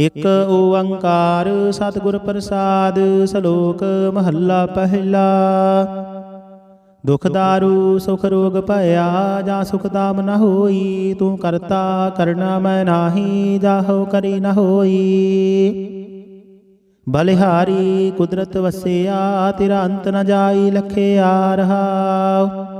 ਇਕ ਓੰਕਾਰ ਸਤਿਗੁਰ ਪ੍ਰਸਾਦ ਸ਼ਲੋਕ ਮਹੱਲਾ ਪਹਿਲਾ। ਦੁਖ ਦਾਰੂ, ਸੁਖ ਰੋਗ ਭਇਆ, ਜਾਂ ਸੁਖ ਦਾਮ ਨ ਹੋਈ, ਤੂੰ ਕਰਤਾ ਕਰਨਾ ਮੈਂ ਨਾਹੀ ਜਾਹੋ ਕਰੀ ਨ ਹੋਈ। ਬਲਿਹਾਰੀ ਕੁਦਰਤ ਵਸਿਆ, ਤੇਰਾ ਅੰਤ ਨ ਜਾਈ ਲਖਿਆ ਰਹਾਉ।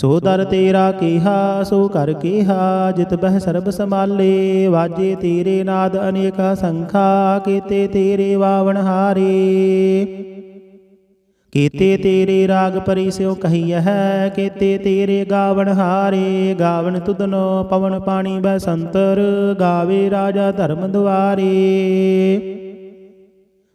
ਸੋ ਦਰ ਤੇਰਾ ਕੀਹਾ, ਸੋ ਕਰ ਕੀਹਾ, ਜਿਤ ਬਹਿ ਸਰਬ ਸਮਾਲੇ ਵਾਜੇ ਤੇਰੇ ਨਾਦ ਅਨੇਕ ਸੰਖਾ, ਕੀਤੇ ਤੇਰੇ ਵਾਵਣ ਹਾਰੇ। ਕੀਤੇ ਤੇਰੇ ਰਾਗ ਪਰੀ ਸਿਓ ਕਹੀਐ ਕੀਤੇ ਤੇਰੇ ਗਾਵਣ ਹਾਰੇ। ਗਾਵਣ ਤੁਧਨੋ ਪਵਨ ਪਾਣੀ ਬਸੰਤਰ, ਗਾਵੇ ਰਾਜਾ ਧਰਮ ਦੁਆਰੇ।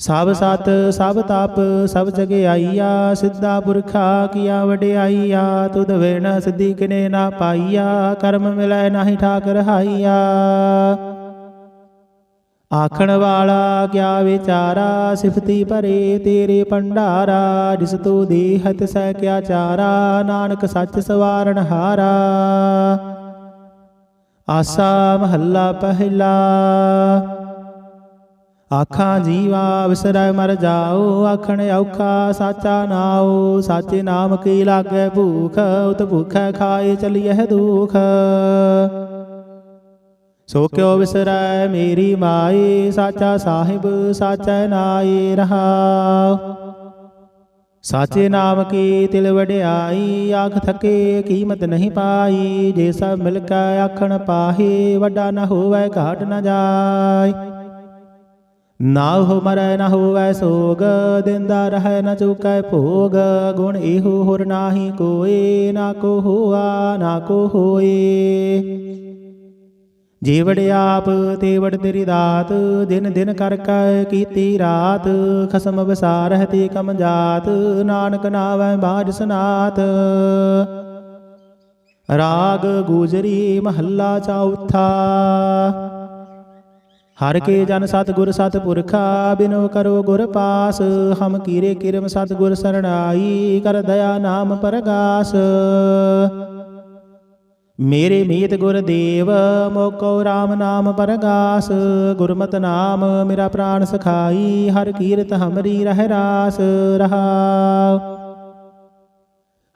ਸਭ ਸਤ, ਸਭ ਤਪ, ਸਭ ਜਗਿਆਈਆ ਸਿੱਧਾ ਪੁਰਖਾ ਕੀਆ ਵਡਿਆਈਆ, ਤੁਧ ਵੇਣ ਸਿੱਧੀ ਕਿਨੇ ਨਾ ਪਾਈਆ, ਕਰਮ ਮਿਲੈ ਨਾਹੀ ਠਾਕ ਰਹਾਈਆ ਆਖਣ ਵਾਲਾ ਕਿਆ ਵਿਚਾਰਾ, ਸਿਫਤੀ ਭਰੇ ਤੇਰੇ ਭੰਡਾਰਾ, ਜਿਸ ਤੂੰ ਦੇਹਤ ਸਹਿ ਕਿਆ ਚਾਰਾ, ਨਾਨਕ ਸੱਚ ਸਵਾਰਨ ਹਾਰਾ। ਆਸਾ ਮਹੱਲਾ ਪਹਿਲਾ। ਆਖਾਂ ਜੀਵਾ ਵਿਸਰੈ ਮਰ ਜਾਓ ਆਖਣ ਔਖਾ ਸਾਚਾ ਨਾਉ ਸਾਚੇ ਨਾਮ ਕੀ ਲਾਗੈ ਭੂਖ ਉਤ ਭੁਖੈ ਖਾਏ ਚਲੀਐ ਦੁਖ ਸੋ ਕਿਉ ਵਿਸਰੈ ਮੇਰੀ ਮਾਈ ਸਾਚਾ ਸਾਹਿਬ ਸਾਚੈ ਨਾਈ ਰਹਾਉ ਸਾਚੇ ਨਾਮ ਕੀ ਤਿਲ ਵਡਿਆਈ ਆਖ ਥਕੇ ਕੀਮਤ ਨਹੀਂ ਪਾਈ ਜੇ ਸਭ ਮਿਲ ਕੇ ਆਖਣ ਪਾਹੇ ਵੱਡਾ ਨ ਹੋਵੇ ਘਾਟ ਨ ਜਾਏ ਨਾ ਹੋ ਮਰੈ ਨਾ ਹੋਵੈ ਸੋਗ, ਦਿੰਦਾ ਰਹਿ ਨ ਚੁਕੈ ਭੋਗ, ਗੁਣ ਇਹੋ ਹੋਰ ਨਾਹੀ ਕੋਏ, ਨਾ ਕੋ ਹੋਆ, ਨਾ ਕੋ ਹੋਏ। ਜੀਵੜ ਆਪ, ਤੇਵੜ ਤੇਰੀ ਦਾਤ, ਦਿਨ ਦਿਨ ਕਰ ਕੈ ਕੀਤੀ ਰਾਤ, ਖਸਮ ਵਿਸਾਰਹਿ ਤੇ ਕਮ ਜਾਤ, ਨਾਨਕ ਨਾਵੈ ਬਾਜ ਸਨਾਤ। ਰਾਗ ਗੂਜਰੀ ਮਹੱਲਾ ਚੌਥਾ। ਹਰ ਕੇ ਜਨ ਸਤ ਗੁਰ ਪੁਰਖਾ ਬਿਨੋ ਕਰੋ ਗੁਰ ਪਾਸ। ਹਮ ਕੀਰੇ ਕਿਰਮ ਸਤ ਗੁਰ ਸਰਣਾਈ, ਕਰ ਦਇਆ ਨਾਮ ਪਰਗਾਸ। ਮੇਰੇ ਮੀਤ ਗੁਰਦੇਵ ਮੋਕੋ RAM ਨਾਮ ਪਰਗਾਸ। ਗੁਰਮਤਿ ਨਾਮ ਮੇਰਾ ਪ੍ਰਾਣ ਸਖਾਈ, ਹਰ ਕੀਰਤ ਹਮਰੀ ਰਹਿ ਰਾਸ ਰਹਾਉ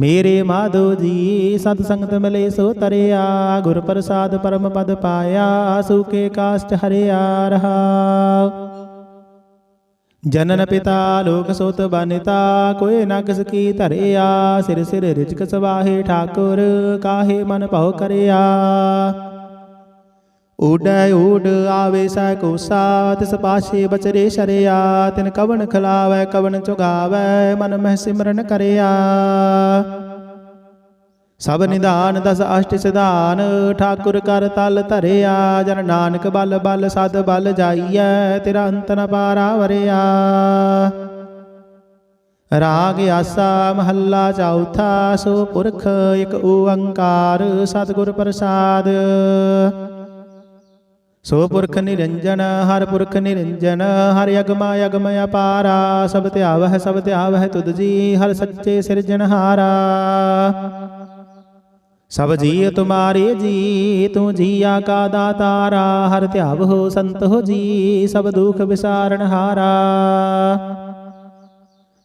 ਮੇਰੇ ਮਾਧੋ ਜੀ, ਸਤ ਸੰਗਤ ਮਿਲੇ ਸੋ ਤਰਿਆ ਗੁਰ ਪ੍ਰਸਾਦ ਪਰਮ ਪਦ ਪਾਇਆ, ਸੁਕੇ ਕਾਸ਼ਟ ਹਰਿਆ ਰਹਾ। ਜਨਨ ਪਿਤਾ, ਲੋਕ ਸੋਤ ਬਨਿਤਾ ਕੋਏ ਨਾ ਕਿਸ ਕੀ ਧਰਿਆ, ਸਿਰ ਸਿਰ ਰਿਜਕ ਸਵਾਹੇ ਠਾਕੁਰ, ਕਾਹੇ ਮਨ ਭਉ ਕਰਿਆ। ਉਡੈ ਉਡ ਆਵੇ ਸੈ ਕੋਸਾ ਤਿਸ ਪਾਛੇ ਬਚਰੇ ਸ਼ਰਿਆ, ਤਿਨ ਕਵਣ ਖਲਾਵੈ, ਕਵਣ ਚੁਗਾਵੈ, ਮਨ ਮਹਿ ਸਿਮਰਨ ਕਰਿਆ। ਸਭ ਨਿਧਾਨ, ਦਸ ਅਸ਼ਟ ਸਿਧਾਨ, ਠਾਕੁਰ ਕਰ ਤਲ ਧਰਿਆ, ਜਨ ਨਾਨਕ ਬਲ ਬਲ ਸਦ ਬਲ ਜਾਈਐ, ਤੇਰਾ ਅੰਤ ਨ ਪਾਰਾ ਵਰਿਆ। ਰਾਗ ਆਸਾ ਮਹੱਲਾ ਚੌਥਾ, ਸੋ ਪੁਰਖ ਇਕ ਓੰਕਾਰ, ਸਤਿਗੁਰ ਪ੍ਰਸਾਦ। ਸੋ ਪੁਰਖ ਨਿਰੰਜਨ ਹਰ ਪੁਰਖ ਨਿਰੰਜਨ ਹਰ ਅਗਮਾ ਅਗਮ ਅਪਾਰਾ ਸਭ ਧਿਆਵਹਿ ਸਭ ਧਿਆਵਹਿ ਤੁਧ ਜੀ, ਹਰ ਸੱਚੇ ਸਿਰਜਣਹਾਰਾ ਸਭ ਜੀ ਤੁਮਾਰੇ ਜੀ, ਤੂੰ ਜੀਆ ਕਾ ਦਾਤਾਰਾ, ਹਰ ਧਿਆਵ ਹੋ ਸੰਤ ਹੋ ਜੀ, ਸਭ ਦੁਖ ਵਿਸਾਰਨ ਹਾਰਾ।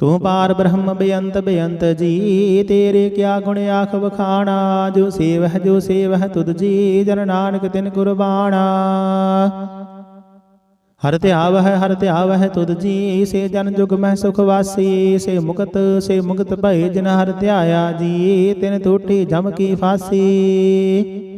ਤੂੰ ਪਾਰ ਬ੍ਰਹਮ ਬੇਅੰਤ ਬੇਅੰਤ ਜੀ, ਤੇਰੇ ਕਿਆ ਗੁਣ ਆਖ ਵਖਾਣਾ? ਜੋ ਸੇਵਹਿ ਜੋ ਸੇਵਹਿ ਤੁਧ ਜੀ, ਜਨ ਨਾਨਕ ਤਿਨ ਕੁਰਬਾਨਾ ਹਰ ਧਿਆਵਹਿ ਹਰ ਧਿਆਵਹਿ ਤੁਧ ਜੀ, ਸੇ ਜਨ ਜੁਗ ਮਹਿ ਸੁਖ ਵਾਸੀ, ਸੇ ਮੁਕਤ ਸੇ ਮੁਕਤ ਭਏ ਜਿਨ ਹਰ ਧਿਆਇਆ ਜੀ, ਤਿਨ ਟੂਟੀ ਜਮ ਕੀ ਫਾਸੀ।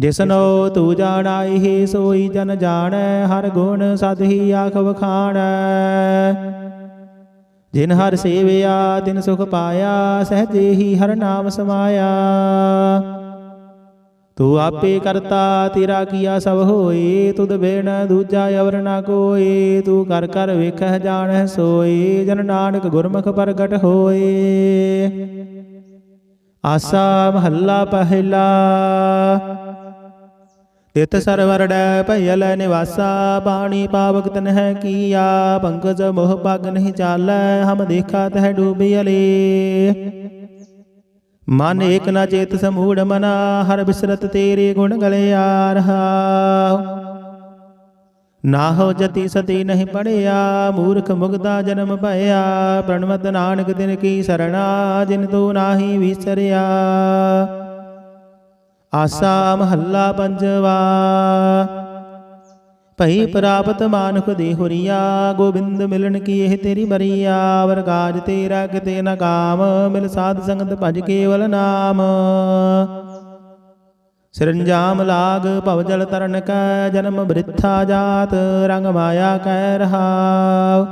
ਜਿਸਨੋ ਤੂੰ ਜਾਣਾਈ ਹੀ ਸੋਈ ਜਨ ਜਾਣੈ, ਹਰ ਗੁਣ ਸਦ ਹੀ ਆਖ ਵਖਾਣੈ ਜਿਨ ਹਰ ਸੇਵਿਆ, ਤਿਨ ਸੁਖ ਪਾਇਆ, ਸਹਜੇ ਹੀ ਹਰ ਨਾਮ ਸਮਾਇਆ। ਤੂੰ ਆਪੇ ਕਰਤਾ, ਤੇਰਾ ਕੀਆ ਸਭ ਹੋਏ, ਤੁਧ ਬੇਣ ਦੂਜਾ ਅਵਰ ਨਾ ਕੋਏ। ਤੂੰ ਕਰ ਕਰ ਵੇਖਹਿ, ਜਾਣਹਿ, ਸੋਏ, ਜਨ ਨਾਨਕ ਗੁਰਮੁਖ ਪ੍ਰਗਟ ਹੋਏ। ਆਸਾ ਮਹੱਲਾ ਪਹਿਲਾ। ਤਿਤ ਸਰਵਰ ਡੈ ਭਇਲ ਨਿਵਾਸਾ, ਬਾਣੀ ਪਾਵਕ ਤਨ ਹੈ ਕੀਆ, ਪੰਕਜ ਮੋਹ ਪਗ ਨਹੀਂ ਚਾਲੈ, ਹਮ ਦੇਖਾ ਤਹ ਡੂਬਿਅਲੇ ਮਨ ਏਕ ਨਾ ਚੇਤ ਸਮੂੜ ਮਨਾ, ਹਰ ਬਿਸਰਤ ਤੇਰੇ ਗੁਣ ਗਲੇ ਗਲਿਆ ਰਹਾ ਨਾ ਹੋ ਜਤੀ ਸਤੀ ਨਹੀਂ ਪੜਿਆ, ਮੂਰਖ ਮੁਗਦਾ ਜਨਮ ਭਇਆ ਪ੍ਰਣਮਤ ਨਾਨਕ ਦਿਨ ਕੀ ਸਰਣਾ, ਜਿਨ ਤੂੰ ਨਾਹੀ ਵਿਸਰਿਆ। ਆਸਾ ਮਹੱਲਾ ਪੰਜਵਾ। ਭਈ ਪ੍ਰਾਪਤ ਮਾਨੁਖ ਦੇ ਹੁਰੀਆ, ਗੋਬਿੰਦ ਮਿਲਣ ਕੀ ਇਹ ਤੇਰੀ ਮਰੀਆ, ਵਰਗਾਜ ਤੇਰਾ ਕਿਤੇ ਨ ਕਾਮ ਮਿਲ ਸਾਧ ਸੰਗਤ ਭਜ ਕੇਵਲ ਨਾਮ। ਸਿਰੰਜਾਮ ਲਾਗ ਭਵ ਜਲ ਤਰਨ ਕੈ, ਜਨਮ ਬ੍ਰਿਥਾ ਜਾਤ, ਰੰਗ ਮਾਇਆ ਕਹਿ ਰਹਾਉ।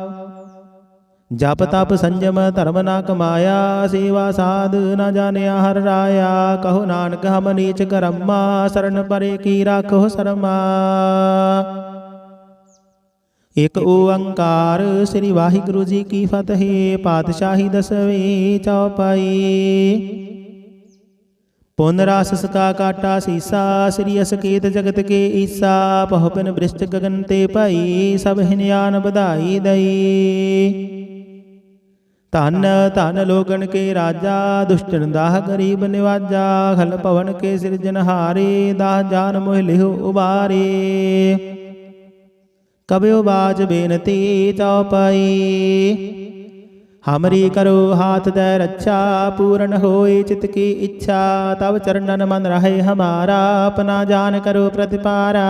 ਜਪ ਤਪ ਸੰਜਮ ਧਰਮ ਨਾ ਕਮਾਇਆ, ਸੇਵਾ ਸਾਧ ਨਾ ਜਾਣਿਆ ਹਰ ਰਾਇਆ। ਕਹੋ ਨਾਨਕ, ਹਮ ਨੀਚ ਕਰਮਾ, ਸਰਨ ਪਰੇ ਕੀ ਰਾਖੋ ਸਰਮਾ। ਇਕ ਓੰਕਾਰ ਸ੍ਰੀ ਵਾਹਿਗੁਰੂ ਜੀ ਕੀ ਫਤਿਹ, ਪਾਤਸ਼ਾਹੀ ਦਸਵੀਂ ਚੌਪਾਈ ਪੁਨ ਰਸ ਸਕਾ ਕਾਟਾ ਸੀਸਾ, ਸ੍ਰੀ ਅਸਕੇਤ ਜਗਤ ਕੇ ਈਸਾ। ਪਹੁ ਪਿਨ ਬ੍ਰਿਸ਼ਟ ਗਗਨ ਤੇ ਭਾਈ, ਸਭ ਹਿਨਿਆਨ ਵਧਾਈ ਦਈ। ਧਨ ਧਨ ਲੋਗਨ ਕੇ ਰਾਜਾ ਦੁਸ਼ਟਨ ਦਾਹ ਗਰੀਬ ਨਿਵਾਜਾ, ਖਲ ਭਵਨ ਕੇ ਸਿਰਜਨਹਾਰੇ ਦਾਹ ਜਾਨ ਮੋਹ ਲਿਹੁ ਉਬਾਰੇ। ਕਬਿਓ ਬਾਜ ਬੇਨਤੀ ਚਉਪਈ ਹਮਰੀ ਕਰੋ ਹਾਥ ਦੇ ਰੱਛਾ, ਪੂਰਨ ਹੋਏ ਚਿਤ ਕੀ ਇੱਛਾ ਤਬ ਚਰਨਨ ਮਨ ਰਹੇ ਹਮਾਰਾ, ਆਪਣਾ ਜਾਨ ਕਰੋ ਪ੍ਰਤਿਪਾਰਾ।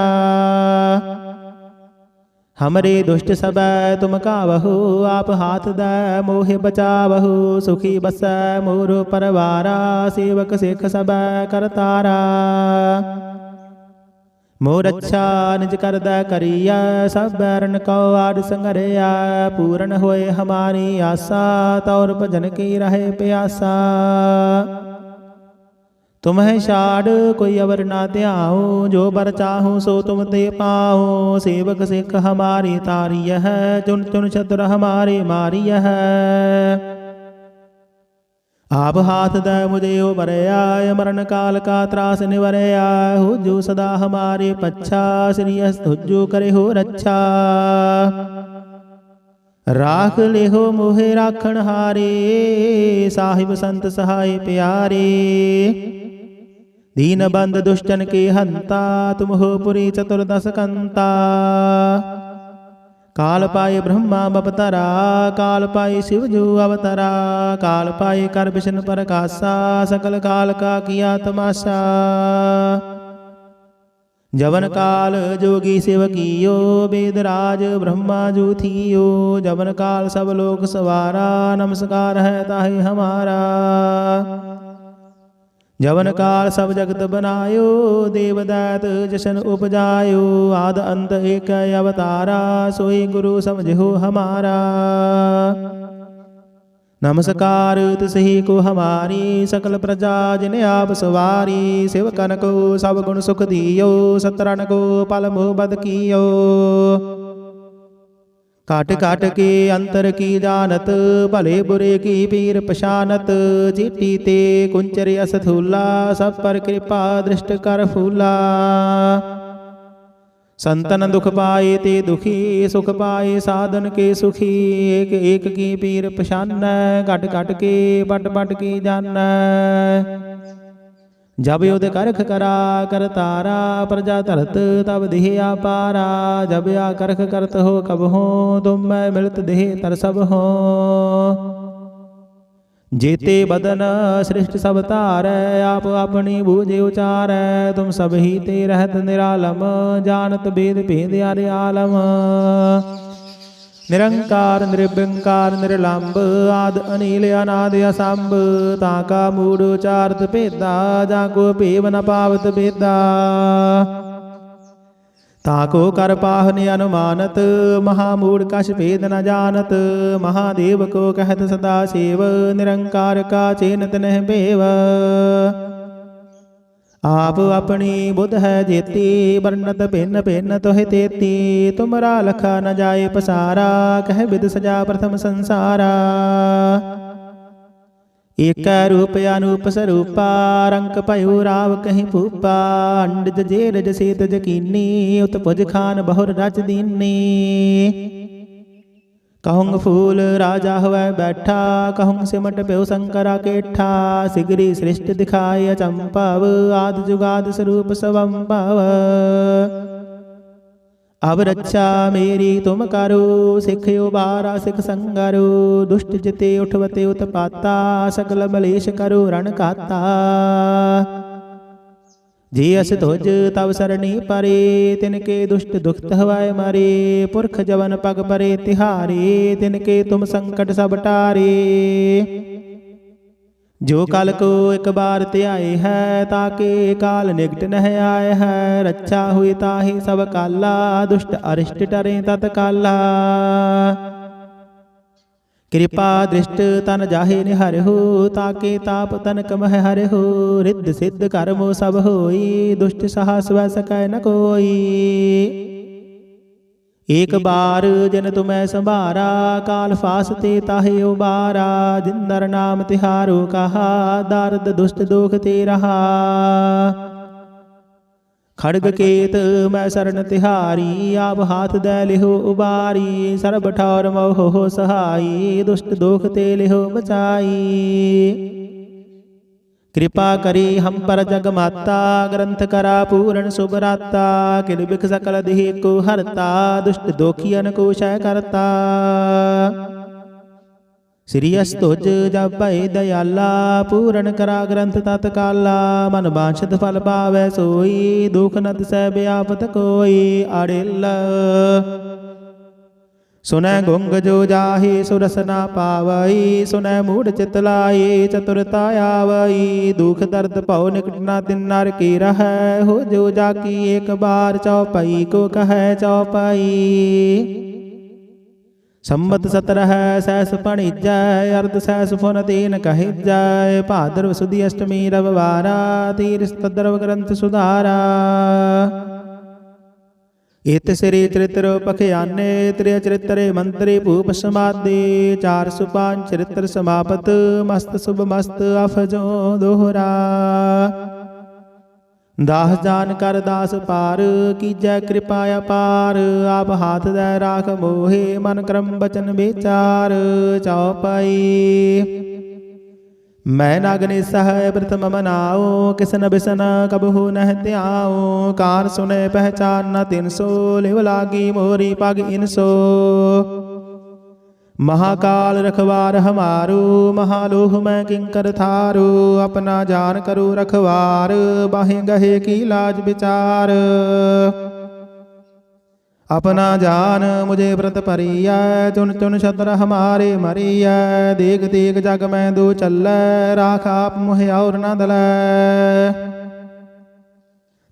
ਹਮਰੇ ਦੁਸ਼ਟ ਸਬੈ ਤੁਮ ਕਾਵਹੂ ਆਪ ਹਾਥ ਦੇ ਮੋਹਿ ਬਚਾਵਹੂ ਸੁਖੀ ਬਸੈ ਮੋਰ ਪਰਵਾਰਾ ਸੇਵਕ ਸਿੱਖ ਸਬੈ ਕਰਤਾਰਾ ਮੋਰ ਅੱਛਾ ਨਿਜ ਕਰਦਾ ਕਰੀਆ ਸਭ ਬੈਰਨ ਕਉ ਆਦ ਸੰਗਰਿਆ ਪੂਰਨ ਹੋਏ ਹਮਾਰੀ ਆਸਾ ਤੌਰ ਭਜਨ ਕੀ ਰਹੇ ਤੁਮ ਤੁਮਹਿ ਛਾੜ, ਕੋਈ ਅਵਰ ਨਾ ਧਿਆਉ, ਜੋ ਬਰ ਚਾਹੂ ਸੋ ਤੁਮ ਤੇ ਪਾਉ। ਸੇਵਕ ਸਿੱਖ ਹਮਾਰੀ ਤਾਰੀ ਹੈ ਚੁਨ ਚੁਨ ਛਤਰ ਹਮਾਰੇ ਮਾਰੀය ਹੈ ਆਪ ਹਾਥ ਦੇ ਮੁਝੇ ਉਹ ਬਰਿਆ ਮਰਨ ਕਾਲ ਕਾ ਤਰਾਸ ਨਿਵਰਿਆ ਹੋ ਸਦਾ ਹਮਾਰੇ ਪੱਛਾ, ਸ੍ਰੀ ਅਸ ਕਰੇ ਹੋ ਰੱਛਾ। ਰਾਖ ਲਿਹੋ ਮੋਹਿ ਰਾਖਣ ਹਾਰੇ, ਸਾਹਿਬ ਸੰਤ ਸਹਾਈ ਪਿਆਰੇ। दीन बंद दुष्टन के हंता तुम हो पुरी चतुर्दश कंता काल पाए ब्रह्मा बपतरा काल पाए शिवजू अवतरा काल पाए कर विष्णु प्रकाशा सकल काल का किया तमाशा जवन काल जोगी शिव कियो वेदराज ब्रह्मा जू थियो जवन काल सब लोक सवारा नमस्कार है ताहे हमारा ਜਵਨ ਕਾਲ ਸਭ ਜਗਤ ਬਨਾਇਓ ਦੇਵਦਾਤ ਜਸ਼ਨ ਉਪਜਾਇਓ, ਆਦ ਅੰਤ ਏਕ ਅਵਤਾਰਾ, ਸੋਈ ਗੁਰੂ ਸਮਝਿਓ ਹਮਾਰਾ। ਨਮਸਕਾਰ ਤਿਸਹੀ ਕੋ ਹਮਾਰੀ, ਸਕਲ ਪ੍ਰਜਾ ਜਿਨ ਆਪ ਸਵਾਰੀ, ਸਿਵ ਕਨਕੋ ਸਭ ਗੁਣ ਸੁਖ ਦੀਓ ਸਤਰਨ ਕੋ ਪਲ ਮੋਹ ਬਦ ਕੀਓ। ਕਾਟ ਕਾਟ ਕੇ ਅੰਤਰ ਕੀ ਜਾਣਤ ਭਲੇ ਬੁਰੇ ਕੀ ਪੀਰ ਪਛਾਨਤ ਜੀਤੀ ਤੇ ਕੁੰਚਰ ਅਸਥੂਲਾ ਸਭ ਪਰ ਕਿਰਪਾ ਦ੍ਰਿਸ਼ਟ ਕਰ ਫੂਲਾ ਸੰਤਨ ਦੁਖ ਪਾਏ ਤੇ ਦੁਖੀ ਸੁਖ ਪਾਏ ਸਾਧਨ ਕੇ ਸੁਖੀ ਏਕ ਏਕ ਕੀ ਪੀਰ ਪਛਾਨੈ ਘਟ ਘਟ ਕੇ ਵੱਡ ਵੱਡ ਕੀ ਜਾਣੈ ਜਬ ਯੋਧ ਕਰਖ ਕਰਾ ਕਰ ਤਾਰਾ ਪ੍ਰਜਾ ਧਰਤ ਤਬ ਦੇਹ ਆਪਾਰਾ ਜਬ ਆ ਕਰਖ ਕਰਤ ਹੋ ਕਬ ਹੋ ਤੁਮ ਮੈਂ ਮਿਲਤ ਦੇਹ ਤਰ ਸਭ ਹੋ। ਜੇਤੇ ਬਦਨ ਸ੍ਰਿਸ਼ਟ ਸਭ ਧਾਰੈ ਆਪ ਆਪਣੀ ਬੂਝੇ ਉਚਾਰੈ। ਤੁਮ ਸਭ ਹੀ ਤੇ ਰਹਿਤ ਨਿਰਾਲਮ ਜਾਣਤ ਬੇਦ ਭੇਦ ਆਰੇ ਆਲਮ ਨਿਰੰਕਾਰ ਨਿਰਭੰਕਾਰ ਨਿਰਲੰਭ ਆਦ ਅਨੀਲ ਅਨਾਦ ਅਸੰਭ। ਤਾ ਕਾ ਮੂੜ ਉਚਾਰਤ ਭੇਦਾ, ਜਾਂ ਕੋ ਭੇਵ ਨ ਪਾਵਤ ਬੇਦਾ ਤਾ ਕੋ ਕਰ ਪਾਹਨ ਅਨੁਮਾਨਤ, ਮਹਾ ਮੂੜ ਕਛ ਭੇਦ ਨ ਜਾਣਤ। ਮਹਾਦੇਵ ਕੋ ਕਹਿਤ ਸਦਾ ਸੇਵ, ਨਿਰੰਕਾਰ ਕਾ ਚੇਨਤ ਨਹਿ ਭੇਵ। ਆਪ ਆਪਣੀ ਬੁੱਧ ਹੈ ਜੇਤੀ ਵਰਨਤ ਭਿੰਨ ਭਿੰਨ ਤੋਹਿ ਤੇਤੀ। ਤੁਮਰਾ ਲਖਾ ਨ ਜਾਏ ਪਸਾਰਾ, ਕਹਿ ਬਿਦ ਸਜਾ ਪ੍ਰਥਮ ਸੰਸਾਰਾ। ਏਕ ਰੂਪ ਅਨੂਪ ਸਰੂਪਾ ਰੰਕ ਭਇਓ ਰਾਵ ਕਹੀਂ ਭੂਪਾ। ਅੰਡ ਜੇਰ ਰਜ ਜਕੀਨੀ ਉਤ ਭੁਜ ਖਾਨ ਬਹੁਰ ਰਚ ਦੀਨੀ। ਕਹੂੰ ਫੂਲ ਰਾਜਾ ਹੋਵੇ ਬੈਠਾ ਕਹੂੰ ਸਿਮਟ ਪਿਉ ਸੰਕਰਾ ਕੇਠਾ, ਸਿਗਰੀ ਸ੍ਰਿਸ਼ਟ ਦਿਖਾਏ ਅਚੰਪਵ ਆਦ ਜੁਗਾਦ ਸਰੂਪ ਸਵੰਭਵ। ਅਬ ਰੱਛਾ ਮੇਰੀ ਤੁਮ ਕਰੋ ਸਿੱਖਿਓ ਬਾਰਾ ਸਿਖ ਸੰਗਰੋ, ਦੁਸ਼ਟ ਜਿਤੇ ਉਠਵਤੇ ਉਤਪਾਤਾ ਸ਼ਕਲ ਬਲੇਸ਼ ਕਰੋ ਰਣ ਕਾਤਾ ਜੇ ਅਸ ਤੁਜ ਤਵ ਸਰਣੀ ਪਰੇ, ਤਿਨ ਕੇ ਦੁਸ਼ਟ ਦੁਖਤ ਹਵਾਏ ਮਾਰੇ, ਪੁਰਖ ਜਵਨ ਪਗ ਪਰੇ, ਤਿਹਾਰੇ, ਤਿਨ ਕੇ ਤੁਮ ਸੰਕਟ ਸਭ ਟਾਰੇ। ਜੋ ਕਲ ਕੋ ਇੱਕ ਬਾਰ ਧਿਆਏ ਹੈ ਤਾਕੇ ਕਾਲ ਨਿਕਟ ਨਹਿ ਆਏ ਹੈ, ਰੱਛਾ ਹੋਈ ਤਾਹੀ ਸਭ ਕਾਲਾ, ਦੁਸ਼ਟ ਅਰਿਸ਼ਟ ਟਰੇ ਤਤ ਕਾਲਾ। ਕਿਰਪਾ ਦ੍ਰਿਸ਼ਟ ਤਨ ਜਾਹੇ ਨਿਹਰਿਓ ਤਾਕੇ ਤਾਪ ਤਨ ਕਮਹਿ ਹਰਿਓ ਰਿੱਧ ਸਿੱਧ ਕਰਮੋ ਸਭ ਹੋਈ, ਦੁਸ਼ਟ ਸਾਹਸ ਵੈ ਸਕੈ ਨ ਕੋਈ। ਏਕ ਬਾਰ ਜਨ ਤੁਮੈ ਸੰਭਾਰਾ, ਕਾਲ ਫਾਸ ਤੇ ਤਾਹੇ ਉਬਾਰਾ। ਜਿੰਦਰ ਨਾਮ ਤਿਹਾਰੋ ਕਹਾ, ਦਰਦ ਦੁਸ਼ਟ ਦੋਖ ਤੇ ਰਹਾ। ਖੜਗ ਕੇਤ ਮੈਂ ਸਰਨ ਤਿਹਾਰੀ ਆਪ ਹਾਥ ਦੇ ਲਿਹੋ ਉਬਾਰੀ ਸਰਬ ਠੌਰ ਮੋਹ ਸਹਾਈ ਦੁਸ਼ਟ ਦੋਖ ਤੇ ਲਿਹੋ ਬਚਾਈ। ਕਿਰਪਾ ਕਰੀ ਹਮ ਪਰ ਜਗ ਮਾਤਾ ਗ੍ਰੰਥ ਕਰਾ ਪੂਰਨ ਸੁਭਰਾਤਾ ਕਿਲ ਬਿਖ ਸਕਲ ਦੇਹ ਕੋ ਹਰਤਾ ਦੁਸ਼ਟ ਦੋਖੀਨ ਕੋ ਸ਼ੈ ਕਰਤਾ। ਸ੍ਰੀ ਅਸ ਤੁਜ ਦਇਆਲਾ ਪੂਰਨ ਕਰਾ ਗ੍ਰੰਥ ਤਤਕਾਲਾ, ਮਨ ਬਾਛਤ ਫਲ ਪਾਵੈ ਸੋਈ, ਦੁਖ ਨਦ ਸਹਿ ਬਿਆਪਤ ਕੋਈ ਅੜਿਲ। ਸੁਨੈ ਗੁੰਗ ਜੋ ਜਾਹੇ, ਸੁਰਸ ਨਾ ਪਾਵਈ, ਸੁਨੈ ਮੂੜ ਚਿਤ ਲਾਈ, ਚਤੁਰਤਾ ਆਵਈ, ਦੁਖ ਦਰਦ ਭਉ ਨਿਕਟ ਨਾ ਤਿਨ ਨਰ ਕੀ ਰਹੈ, ਹੋ ਜੋ ਜਾ ਕੀ ਏਕ ਬਾਰ ਚਉਪਈ ਕੋ ਕਹੈ ਚਉਪਈ ਸੰਮਤ ਸਤਰ ਹੈ ਸੈਸ ਪਣੀਜੈ, ਅਰਧ ਸੈਸ ਫੁਨ ਤੀਨ ਕਹਿਜੈ ਭਾਦਰ ਸੁਦੀ ਅਸ਼ਟਮੀ ਰਵਵਾਰਾ ਤੀਰ ਸਤਦਰਵ ਗ੍ਰੰਥ ਸੁਧਾਰਾ। ਇਤ ਸ੍ਰੀ ਚਰਿਤ੍ਰ ਪਖਿਆਨੇ ਤ੍ਰਿਯ ਚਰਿਤਰੇ ਮੰਤਰੀ ਭੂਪ ਸਮਾਦੇ 405 ਚਰਿਤ੍ਰ ਸਮਾਪਤ, ਮਸਤ ਸੁਭ ਮਸਤ ਅਫਜੋ ਦੋਹਰਾ। ਦਾਸ ਜਾਨ ਕਰ ਦਾਸ ਪਾਰ, ਕੀਜੈ ਕਿਰਪਾ ਅਪਾਰ। ਆਪ ਹਾਥ ਦੇ ਰਾਖ ਮੋਹੇ, ਮਨ ਕਰਮ ਬਚਨ ਵਿਚਾਰ ਚਉਪਈ ਮੈਂ ਨਾਗਨੇ ਸਹਿ ਪ੍ਰਥਮ ਮਨਾਓ ਕਿਸਨ ਬਿਸਨ ਕਬਹੂ ਨਹਿ ਧਿਆਓ ਕਾਰ ਸੁਨੇ ਪਹਿਚਾਨ ਨ ਤਿਨ ਸੋ, ਲਿਵ ਲਾਗੀ ਮੋਰੀ ਪਗ ਇਨਸੋ महाकाल रखवार हमारो महालोह मैं किंकर थारो अपना जान करो रखवार बाहे गहे की लाज विचार अपना जान मुझे व्रत परिया चुन चुन छत्र हमारे मरिया देख देख जग में दो चल राख आप मुहे और न दलै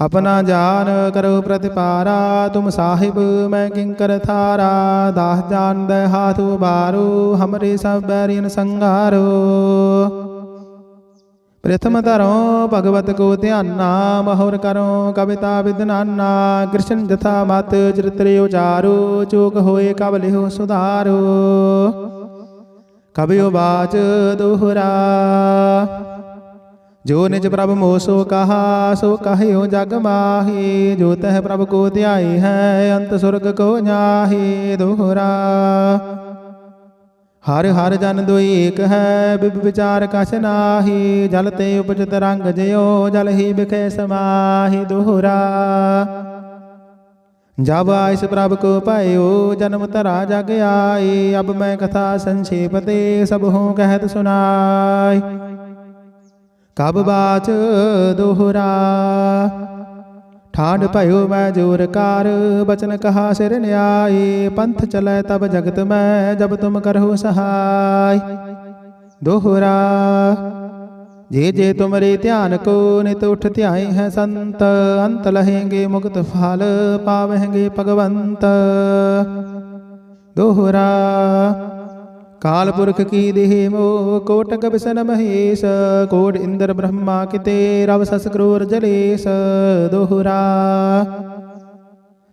ਆਪਣਾ ਜਾਨ ਕਰੋ ਪ੍ਰਤਿਪਾਰਾ, ਤੁਮ ਸਾਹਿਬ, ਮੈਂ ਕਿੰਕਰ ਥਾਰਾ, ਦਾਸ ਜਾਣਦੈ ਹਾਥ ਉਬਾਰੋ ਹਮਰੇ ਸਭ ਬੈਰੀਨ ਸੰਘਾਰੋ। ਪ੍ਰਥਮ ਧਰੋ ਭਗਵਤ ਕੋ ਧਿਆਨਾ, ਮਹੁਰ ਕਰੋ ਕਵਿਤਾ ਵਿਦਨਾਨਾ, ਕ੍ਰਿਸ਼ਨ ਜਥਾ ਮਤ ਚਰਿਤ੍ਰ ਉਚਾਰੋ, ਚੋਕ ਹੋਏ ਕਬ ਲਿਓ ਸੁਧਾਰੋ। ਕਬਿਓ ਬਾਚ ਦੋਹਰਾ। ਜੋ ਨਿਜ ਪ੍ਰਭ ਮੋਹ ਕਹਾ, ਸੋ ਕਹਿਓ ਜਗ ਮਾਹੀ। ਜੋ ਤਹ ਪ੍ਰਭ ਕੋ ਧਿਆਈ ਹੈ, ਅੰਤ ਸੁਰਗ ਕੋ ਜਾਹੀ ਦੋਹਰਾ। ਹਰ ਹਰ ਜਨ ਦੁਈ ਏਕ ਹੈ, ਬਿਬ ਵਿਚਾਰ ਕਛ ਨਾਹੀ। ਜਲ ਤੇ ਉਪਜਤ ਰੰਗ ਜਿਉ, ਜਲ ਹੀ ਬਿਖੇ ਸਮਾਹੀ, ਦੋਹਰਾ। ਜਬ ਆਇਸ ਪ੍ਰਭ ਕੋ ਪਾਇਓ, ਜਨਮ ਤਰਾ ਜਗ ਆਈ। ਅਬ ਮੈਂ ਕਥਾ ਸੰਖੇਪ ਤੇ, ਸਭ ਹੂੰ ਕਹਿਤ ਸੁਨਾਈ ਕਬ ਬਾਚ ਦੋਹਰਾ ਠਾਂਡ ਭਇਓ ਮੈਂ ਜੋਰ ਕਾਰ ਬਚਨ ਕਹਾ ਸਿਰ ਨਿਆਏ ਪੰਥ ਚਲੈ ਤਬ ਜਗਤ ਮੈਂ ਜਬ ਤੁਮ ਕਰਹੁ ਸਹਾਈ ਦੋਹਰਾ ਜੇ ਜੇ ਤੁਮਰੇ ਧਿਆਨ ਕੋ ਨਿਤ ਉਠ ਧਿਆਏ ਹੈ ਸੰਤ ਅੰਤ ਲਹੇਂਗੇ ਮੁਕਤ ਫਲ ਪਾਵਹਿੰਗੇ ਭਗਵੰਤ ਦੋਹਰਾ ਕਾਲ ਪੁਰਖ ਕੀ ਦੇਹ ਮੋ ਕੋਟ ਬਿਸਨ ਮਹੇਸ਼, ਕੋਟ ਇੰਦਰ ਬ੍ਰਹਮਾ ਕਿਤੇ ਰਵ ਸਸ ਕਰੋਰ ਜਲੇਸ, ਦੋਹਰਾ।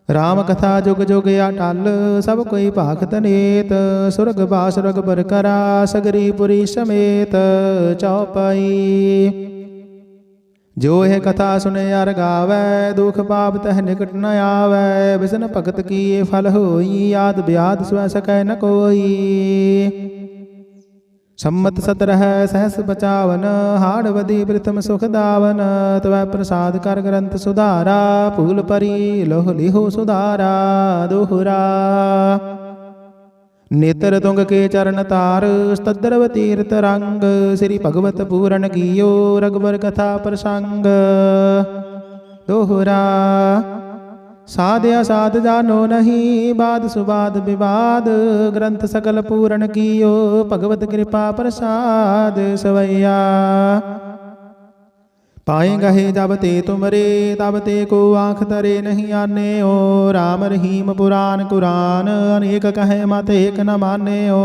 ਰਾਮ ਕਥਾ ਜੁਗ ਜੁਗ ਅਟਲ ਸਭ ਕੋਈ ਭਾਖਤ ਨੇਤ, ਸੁਰਗ ਬਾਸੁਰਗ ਬਰ ਕਰਾ, ਸਗਰੀ ਪੁਰੀ ਸਮੇਤ ਚੌਪਾਈ। ਜੋ ਇਹ ਕਥਾ ਸੁਨੇ ਅਰ ਗਾਵੈ, ਦੁਖ ਪਾਪ ਤਹ ਨਿਕਟ ਨ ਆਵੈ, ਬਿਸਨ ਭਗਤ ਕੀ ਇਹ ਫਲ ਹੋਈ, ਆਦ ਬਿਆਦ ਸਵੈ ਸਕੈ ਨ ਕੋਈ। ਸੰਮਤ ਸਤ ਰਹਿ ਸਹਸ ਬਚਾਵਨ, ਹਾੜ ਵਦੀ ਪ੍ਰਥਮ ਸੁਖ ਦਾਵਨ, ਤਵੈ ਪ੍ਰਸਾਦ ਕਰ ਗ੍ਰੰਥ ਸੁਧਾਰਾ ਭੂਲ ਪਰੀ ਲੋਹ ਲਿਹੋ ਸੁਧਾਰਾ, ਦੋਹਰਾ। ਨੇਤਰ ਤੁੰਗ ਕੇ ਚਰਨ ਤਾਰ ਸਤਦਰਵ ਤੀਰਤ ਰੰਗ, ਸ੍ਰੀ ਭਗਵਤ ਪੂਰਨ ਕੀਓ ਰਗਵਰ ਕਥਾ ਪ੍ਰਸੰਗ। ਦੋਹਰਾ ਸਾਧ ਅਸਾਧ ਜਾਨੋ ਨਹੀਂ, ਬਾਦ ਸੁਬਾਦ ਵਿਵਾਦ, ਗ੍ਰੰਥ ਸਕਲ ਪੂਰਨ ਕੀਓ, ਭਗਵਤ ਕਿਰਪਾ ਪ੍ਰਸਾਦ ਸਵਈਆ। ਪਾਏ ਗਹੇ ਜਬ ਤੇ ਤੁਮਰੇ, ਤਬ ਤੇ ਕੋ ਆਖ ਤਰੇ ਨਹੀਂ ਆਨੇ ਓ RAM ਰਹੀਮ ਪੁਰਾਨ ਕੁਰਾਨ, ਅਨੇਕ ਕਹੇ ਮਤ ਏਕ ਨ ਓ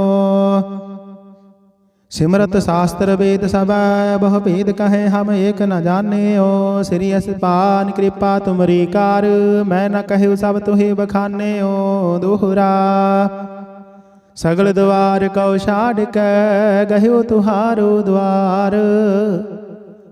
ਸਿਮਰਤ ਸ਼ਾਸਤਰ ਵੇਦ ਸਭੈ, ਬਹੁ ਭੇਦ ਕਹੇ ਹਮ ਏਕ ਨ ਓ ਸ੍ਰੀ ਅਸਪਾਨ ਕਿਰਪਾ ਤੁਮਰੀ ਕਾਰ, ਮੈਂ ਨ ਕਹਿਉ ਸਭ ਤੁਹੇ ਬਖਾਨੇ ਓ ਦੋਹਰਾ, ਸਗਲ ਦਵਾਰ ਕਉ ਛਾੜ ਕੈ, ਗਹਿਓ ਤੁਹਾਰੋ ਦਵਾਰ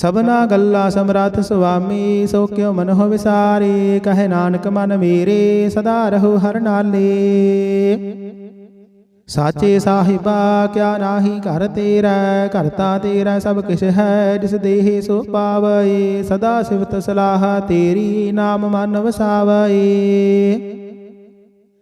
ਸਭਨਾ ਗੱਲਾ ਸਮਰੱਥ ਸੁਆਮੀ, ਸੋ ਕਿਉ ਮਨ ਹੋ ਵਿਸਾਰੇ ਕਹੇ ਨਾਨਕ ਮਨ ਮੇਰੇ, ਸਦਾ ਰਹੋ ਹਰ ਨਾਲੇ। ਸਾਚੇ ਸਾਹਿਬਾ, ਕਿਆ ਨਾਹੀ ਘਰ ਤੇਰਾ? ਘਰਤਾ ਤੇਰਾ, ਸਭ ਕਿਛ ਹੈ, ਜਿਸ ਦੇਹ ਸੋ ਪਾਵਈ ਸਦਾ ਸਿਵਤ ਸਲਾਹ ਤੇਰੀ, ਨਾਮ ਮਨ ਵਸਾਵਈ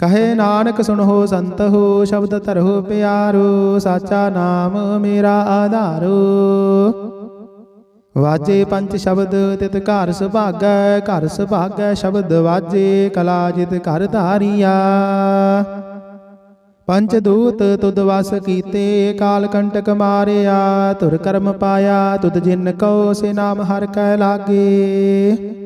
ਕਹੇ ਨਾਨਕ ਸੁਣੋ ਸੰਤੋ ਸ਼ਬਦ ਧਰੋ ਪਿਆਰੋ, ਸਾਚਾ ਨਾਮ ਮੇਰਾ ਆਧਾਰੋ। ਵਾਜੇ ਪੰਜ ਸ਼ਬਦ, ਤਿਤ ਘਰ ਸੁਭਾਗੈ ਘਰ ਸੁਭਾਗੈ ਸ਼ਬਦ ਵਾਜੇ, ਕਲਾ ਜਿਤ ਘਰ ਧਾਰੀਆ। ਪੰਜ ਦੂਤ ਤੁਧ ਵਸ ਕੀਤੇ, ਕਾਲ ਕੰਟਕ ਮਾਰਿਆ ਤੁਰ ਕਰਮ ਪਾਇਆ, ਤੁਧ ਜਿਨ ਕੋ ਸੇ ਨਾਮ ਹਰ ਕੈ ਲਾਗੇ।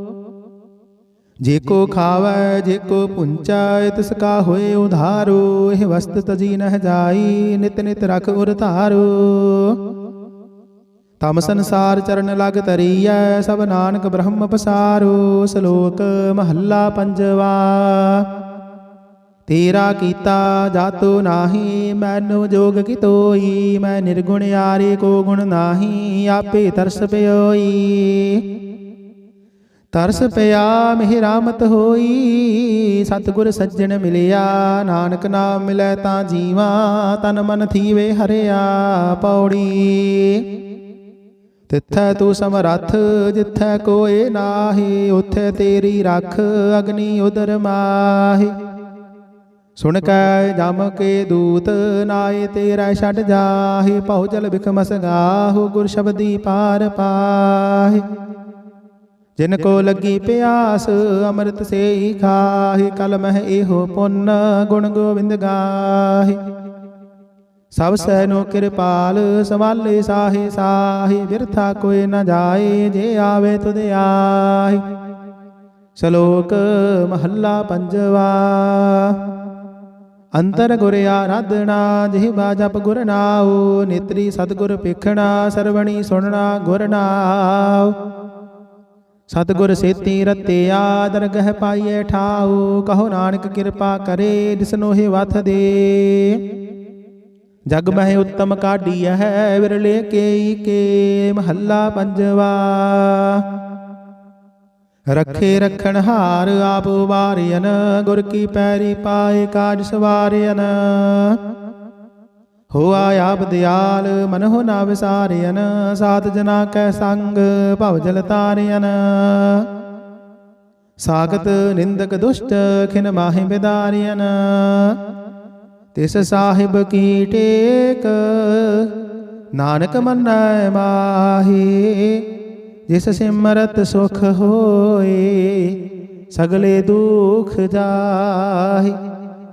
ਜੇ ਕੋ ਖਾਵੈ ਜੇ ਕੋ ਪੁੰਚੈ ਤਿਸ ਕਾ ਹੋਏ ਉਧਾਰੋ ਇਹ ਵਸਤ ਤਜੀ ਨਹ ਜਾਈ ਨਿਤ ਨਿਤ ਰਖ ਉਰ ਧਾਰੋ। ਤਮ ਸੰਸਾਰ ਚਰਨ ਲਗ ਤਰੀਐ ਸਭ ਨਾਨਕ ਬ੍ਰਹਮ ਪਸਾਰੋ ਸ਼ਲੋਕ ਮਹੱਲਾ ਪੰਜਵਾ। ਤੇਰਾ ਕੀਤਾ ਜਾਤੋ ਨਾਹੀ ਮੈਨੂੰ ਜੋਗ ਕੀ ਤੋਈ ਮੈਂ ਨਿਰਗੁਣ ਯਾਰੇ ਕੋ ਗੁਣ ਨਾਹੀ ਆਪੇ ਤਰਸ ਪਿਓਈ। ਤਰਸ ਪਿਆ ਮਿਹ ਰਾਮਤ ਹੋਈ। ਸਤਿਗੁਰ ਸੱਜਣ ਮਿਲਿਆ, ਨਾਨਕ ਨਾਮ ਮਿਲੈ ਤਾਂ ਜੀਵਾ, ਤਨ ਮਨ ਥੀਵੇ ਹਰਿਆ ਪੌੜੀ। ਤਿੱਥੈ ਤੂੰ ਸਮਰੱਥ, ਜਿੱਥੈ ਕੋਏ ਨਾਹੀ, ਉਥੇ ਤੇਰੀ ਰੱਖ ਅਗਨੀ ਉਦਰ ਮਾਹੀ। ਸੁਣ ਕੈ ਜਮ ਕੇ ਦੂਤ, ਨਾਏ ਤੇਰਾ ਛੱਡ ਜਾਹੇ। ਭਉ ਜਲ ਬਿਖ ਮਸਗਾਹੋ, ਗੁਰ ਸ਼ਬਦੀ ਪਾਰ ਪਾਹੇ। ਜਿਨ ਕੋ ਲੱਗੀ ਪਿਆਸ, ਅੰਮ੍ਰਿਤ ਸੇਈ ਖਾਹੀ, ਕਲ ਮਹਿ ਇਹੋ ਪੁੰਨ ਗੁਣ ਗੋਬਿੰਦ ਗਾਹੀ। ਸਭ ਸੈ ਨੋ ਕਿਰਪਾਲ ਸੰਭਾਲੇ ਸਾਹੇ ਸਾਹੇ, ਬਿਰਥਾ ਕੋਈ ਨ ਜਾਏ, ਜੇ ਆਵੇ ਤੁਧ ਆਹੇ। ਸ਼ਲੋਕ ਮਹੱਲਾ ਪੰਜਵਾ। ਅੰਤਰ ਗੁਰ ਆਰਾਧਨਾ ਜਿਹਵਾ ਜਪ ਗੁਰ ਨਾਉ, ਨੇਤਰੀ ਸਤਗੁਰ ਪੇਖਣਾ ਸਰਵਣੀ ਸੁਣਨਾ ਗੁਰ ਨਾਉ। ਸਤਗੁਰ ਸੇਤੀ ਰਤਿਆ ਦਰਗਹ ਪਾਈਏ ਠਾਉ, ਕਹੋ ਨਾਨਕ ਕਿਰਪਾ ਕਰੇ ਦਿਸਨੋ ਹੀ ਵਥ ਦੇ। ਜਗ ਮਹਿ ਉੱਤਮ ਕਾਢੀ ਹੈ, ਵਿਰਲੇ ਕੇਈ ਕੇ, ਮਹੱਲਾ ਪੰਜਵਾ। ਰੱਖੇ ਰਖਣ ਹਾਰ ਆਪ ਵਾਰਿਅਨ, ਗੁਰ ਕੀ ਪੈਰੀ ਪਾਏ ਕਾਜ ਸਵਾਰਿਅਨ। ਹੋਆ ਆਪ ਦਿਆਲ ਮਨ ਹੋ ਨਾ ਵਿਸਾਰਿਅਨ ਸਾਤ ਜਨਾ ਕੈ ਸੰਗ, ਭਵ ਜਲ ਤਾਰਿਅਨ ਸਾਗਤ ਨਿੰਦਕ ਦੁਸ਼ਟ, ਖਿਨ ਮਾਹਿ ਬਿਦਾਰਿਅਨ ਤਿਸ ਸਾਹਿਬ ਕੀ ਟੇਕ, ਨਾਨਕ ਮੰਨੈ ਮਾਹੀ। ਜਿਸ ਸਿਮਰਤ ਸੁਖ ਹੋਏ, ਸਗਲੇ ਦੁਖ ਜਾਹੀ।